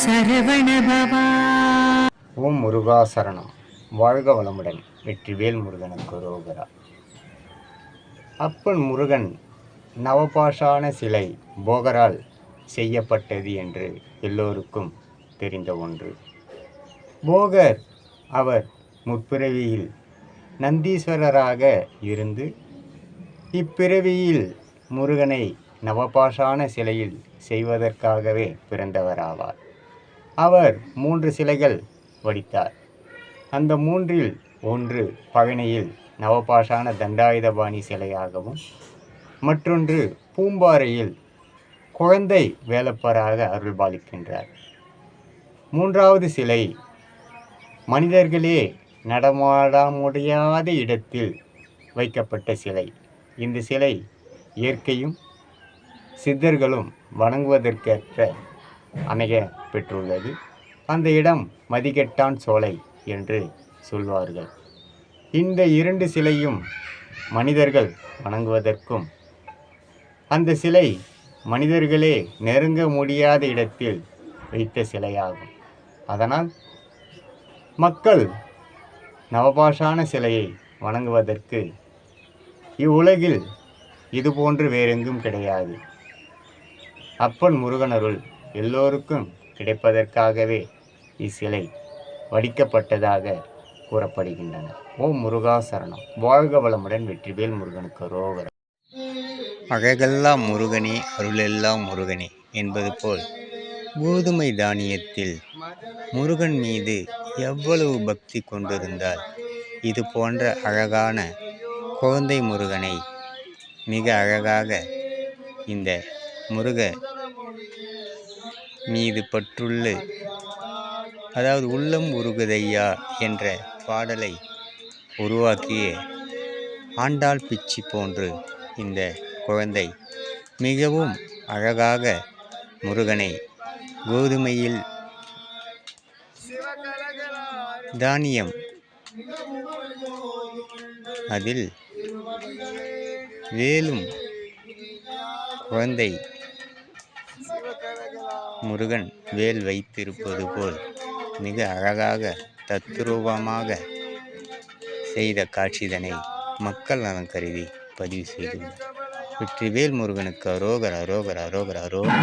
சரவணபவா. ஓம் முருகாசரணம் வாழ்க வளமுடன். வெற்றிவேல் முருகனுக்கு ரோகரா. அப்பன் முருகன் நவபாஷான சிலை போகரால் செய்யப்பட்டது என்று எல்லோருக்கும் தெரிந்த ஒன்று. போகர் அவர் முற்பிறவியில் நந்தீஸ்வரராக இருந்து இப்பிறவியில் முருகனை நவபாஷான சிலையில் செய்வதற்காகவே பிறந்தவராவார். அவர் மூன்று சிலைகள் வடித்தார். அந்த மூன்றில் ஒன்று பழனியில் நவபாஷான தண்டாயுதபாணி சிலையாகவும் மற்றொன்று பூம்பாறையில் குழந்தை வேலப்பராக அருள்பாலிக்கின்றார். மூன்றாவது சிலை மனிதர்களே நடமாட முடியாத இடத்தில் வைக்கப்பட்ட சிலை. இந்த சிலை இயற்கையும் சித்தர்களும் வணங்குவதற்கேற்ற அமைய பெற்றுள்ளது. அந்த இடம் மதிகெட்டான் சோலை என்று சொல்வார்கள். இந்த இரண்டு சிலையும் மனிதர்கள் வணங்குவதற்கும் அந்த சிலை மனிதர்களே நெருங்க முடியாத இடத்தில் வைத்த சிலையாகும். அதனால் மக்கள் நவபாஷான சிலையை வணங்குவதற்கு இவ்வுலகில் இதுபோன்று வேறெங்கும் கிடையாது. அப்பன் முருகனருள் எல்லோருக்கும் கிடைப்பதற்காகவே இச்சிலை வடிக்கப்பட்டதாக கூறப்படுகின்றன. ஓம் முருகா சரணம். வாழ்க வளமுடன் வெற்றிவேல் முருகனுக்கு ரோகரம் அழகெல்லாம் முருகனே அருளெல்லாம் முருகனே என்பது போல் கோதுமை தானியத்தில் முருகன் மீது எவ்வளவு பக்தி கொண்டிருந்தால் இது போன்ற அழகான குழந்தை முருகனை மிக அழகாக இந்த முருக மீது பற்றுள்ள அதாவது உள்ளம் உருகுதையா என்ற பாடலை உருவாக்கிய. ஆண்டாள் பிச்சி போன்று இந்த குழந்தை மிகவும் அழகாக முருகனை கோதுமையில் தானியம் அதில் வேலும் குழந்தை முருகன் வேல் வைத்திருப்பது போல் மிக அழகாக தத்ரூபமாக செய்த காட்சிதனை மக்கள் நலன் கருதி பதிவு செய்துள்ளார் வெற்றிவேல் முருகனுக்கு அரோகர் அரோகர் அரோகர் அரோகர்.